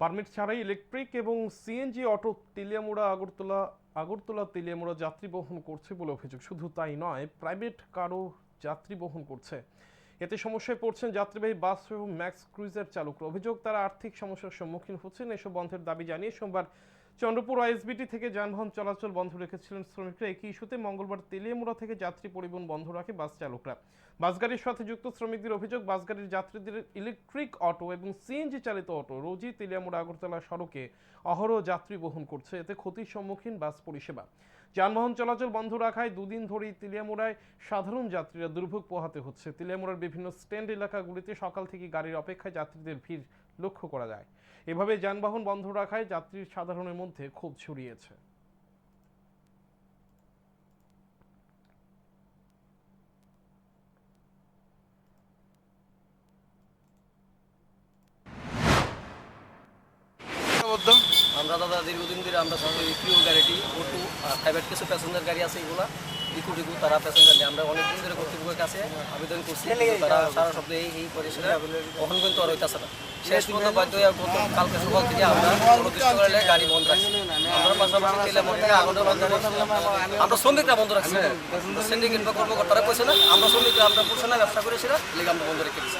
Permit ছাড়াই electric এবং CNG auto Teliamura, Agartala Agartala Teliamura যাত্রী বহন করছে বলে অভিযোগ। শুধু তাই নয়, প্রাইভেট কারও যাত্রী বহন করছে। এতে সমস্যায় পড়ছেন যাত্রীবাহী বাস এবং ম্যাক্স ক্রুইজার চালকরা। অভিযোগ, তারা আর্থিক সমস্যার সম্মুখীন হচ্ছেন, এসব বন্ধের দাবি জানিয়ে সোমবার চন্দ্রপুর আইএসবিটি থেকে যানবাহন চলাচল বন্ধ রেখেছিলেন শ্রমিকরা। একই ইস্যুতে মঙ্গলবার তেলিয়ামুড়া থেকে যাত্রী পরিবহন বন্ধ রাখে বাস চালকরা। বাসগাড়ির সাথে যুক্ত শ্রমিকদের অভিযোগ, বাসগাড়ির যাত্রীদের ইলেকট্রিক অটো এবং সিএনজি চালিত অটো রোজই তেলিয়ামুড়া আগরতলা সড়কে অহরহ যাত্রী বহন করছে। এতে ক্ষতির সম্মুখীন বাস পরিষেবা। যানবাহন চলাচল বন্ধ রাখায় দুদিন ধরেই তেলিয়ামুড়ায় সাধারণ যাত্রীরা দুর্ভোগ পোহাতে হচ্ছে। তেলিয়ামুড়ার বিভিন্ন স্ট্যান্ড এলাকাগুলিতে সকাল থেকে গাড়ির অপেক্ষায় যাত্রীদের ভিড় লক্ষ্য করা যায়। এভাবে যানবাহন বন্ধ রাখায় যাত্রীর সাধারণের মধ্যে ক্ষোভ ছড়িয়েছে। আমরা দাদা দীর্ঘদিন ধরে আমরা সবাই প্রিয় গাড়িটি অটো আর প্রাইভেট কিছু প্যাসেঞ্জার গাড়ি আছে এগুলা। ইকু টিকু তারা প্যাসেঞ্জার নিয়ে আমরা অনেকদিন ধরে কর্তৃপক্ষের কাছে আবেদন করছি তারা সারা শব্দ এই করে কখন কিন্তু আর হইতেছে না। শেষ পর্যন্ত বাধ্য কালকে সকাল থেকে আমরা অনির্দিষ্ট করলে গাড়ি বন্ধ রাখছি। আমরা পাশাপাশি আগুনটা বন্ধ রাখছি। আমরা শ্রমিকরা বন্ধ রাখছি। সিন্ডিকেট বা কর্মকর্তারা কইছে না, আমরা শ্রমিকরা আমরা করছে না ব্যবসা করে সেটা লেগে আমরা বন্ধ রেখে দিচ্ছি